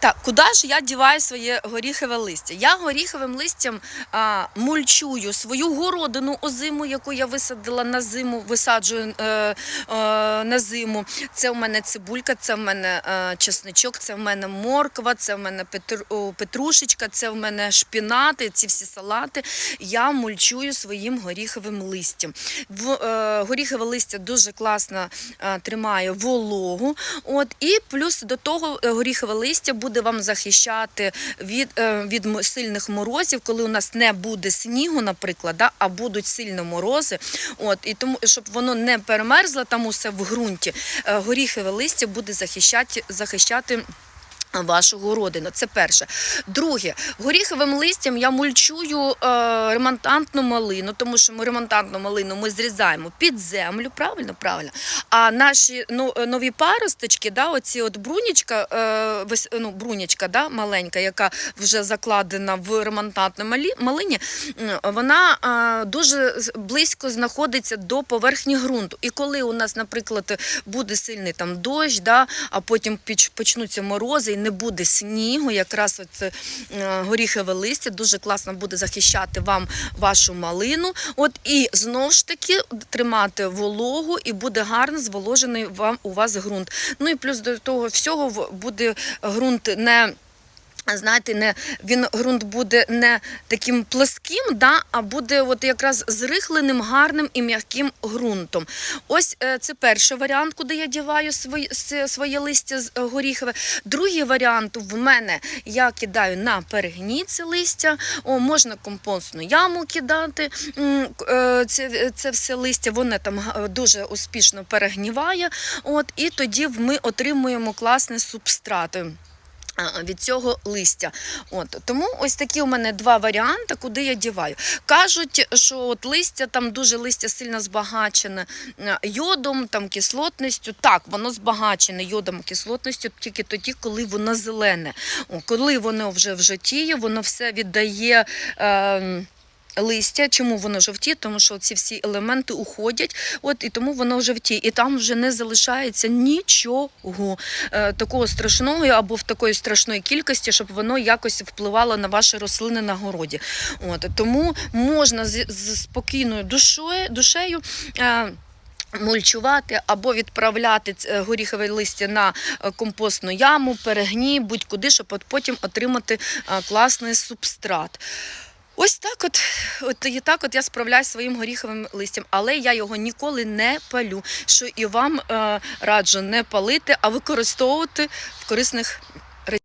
Так, куди ж я діваю своє горіхове листя? Я горіховим листям а, мульчую свою городину озиму, яку я висадила на зиму, висаджую е, е, на зиму. Це в мене цибулька, це в мене е, чесничок, це в мене морква, це в мене петру, о, петрушечка, це в мене шпінати, ці всі салати. Я мульчую своїм горіховим листям. В, е, горіхове листя дуже класно е, тримає вологу. От, і плюс до того е, горіхове листя буде вам захищати від, е, від сильних морозів, коли у нас не буде снігу, наприклад, да, а будуть сильні морози. От, і тому, щоб воно не перемерзло там усе в ґрунті, е, горіхове листя буде захищати, захищати Вашу городину, це перше. Друге, горіховим листям я мульчую е, ремонтантну малину, тому що ми ремонтантну малину ми зрізаємо під землю, правильно? Правильно. А наші ну, е, нові паросточки, да, оці от брунічка, е, ну, брунячка да, маленька, яка вже закладена в ремонтантну малині, вона е, дуже близько знаходиться до поверхні ґрунту. І коли у нас, наприклад, буде сильний там дощ, да, а потім почнуться морози і не буде снігу, якраз от е, горіхове листя дуже класно буде захищати вам вашу малину. От і знову ж таки тримати вологу, і буде гарно зволожений вам у вас ґрунт. Ну і плюс до того всього буде ґрунт не. Знаєте, не він ґрунт буде не таким плоским, да, а буде от якраз зрихленим, гарним і м'яким ґрунтом. Ось е, це перший варіант, куди я діваю свої, своє листя з е, горіхове. Другий варіант в мене я кидаю на перегній це листя. О, можна компостну яму кидати. Е, Це, це все листя, воно там дуже успішно перегніває. От, і тоді ми отримуємо класний субстрат від цього листя. От тому ось такі у мене два варіанти, куди я діваю. Кажуть, що от листя там дуже листя сильно збагачене е, йодом, там кислотністю. Так, воно збагачене йодом, кислотністю тільки тоді, коли воно зелене. О, коли воно вже в житті, воно все віддає. Е, Листя, чому воно жовті? Тому що ці всі елементи уходять, от і тому воно жовті, і там вже не залишається нічого е, такого страшного або в такої страшної кількості, щоб воно якось впливало на ваші рослини на городі. От тому можна з, з спокійною душою, душею. Е, Мульчувати або відправляти ц- горіхове листя на е, компостну яму, перегній, будь-куди, щоб от потім отримати е, класний субстрат. Ось так от, от і так от я справляюсь своїм горіховим листям, але я його ніколи не палю. Що і вам е, раджу не палити, а використовувати в корисних